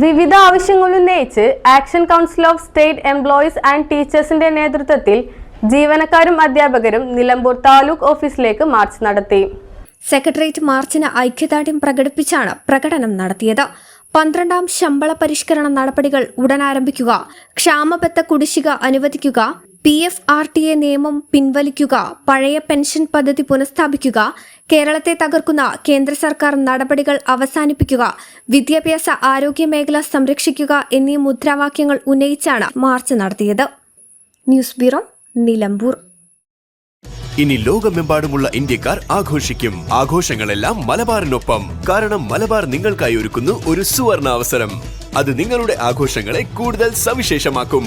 വിവിധ ആവശ്യങ്ങൾ ഉന്നയിച്ച് action council of state employees and ടീച്ചേഴ്സിന്റെ നേതൃത്വത്തിൽ ജീവനക്കാരും അധ്യാപകരും നിലമ്പൂർ താലൂക്ക് ഓഫീസിലേക്ക് മാർച്ച് നടത്തി. സെക്രട്ടേറിയറ്റ് മാർച്ചിന് ഐക്യദാർഢ്യം പ്രകടിപ്പിച്ചാണ് പ്രകടനം നടത്തിയത്. പന്ത്രണ്ടാം ശമ്പള പരിഷ്കരണ നടപടികൾ ഉടൻ ആരംഭിക്കുക ക്ഷാമബത്ത കുടിശ്ശിക അനുവദിക്കുക P F R T A നിയമം പിൻവലിക്കുക പഴയ പെൻഷൻ പദ്ധതി പുനഃസ്ഥാപിക്കുക കേരളത്തെ തകർക്കുന്ന കേന്ദ്ര സർക്കാർ നടപടികൾ അവസാനിപ്പിക്കുക വിദ്യാഭ്യാസ ആരോഗ്യ മേഖല സംരക്ഷിക്കുക എന്നീ മുദ്രാവാക്യങ്ങൾ ഉന്നയിച്ചാണ് മാർച്ച് നടത്തിയത്. News bureau Nilambur. ഇനി ലോകമെമ്പാടുമുള്ള ഇന്ത്യക്കാർ ആഘോഷിക്കും. ആഘോഷങ്ങളെല്ലാം മലബാറിനൊപ്പം. കാരണം മലബാർ നിങ്ങൾക്കായി ഒരുക്കുന്നു ഒരു സുവർണ അവസരം അത് നിങ്ങളുടെ ആഘോഷങ്ങളെ കൂടുതൽ സവിശേഷമാക്കും.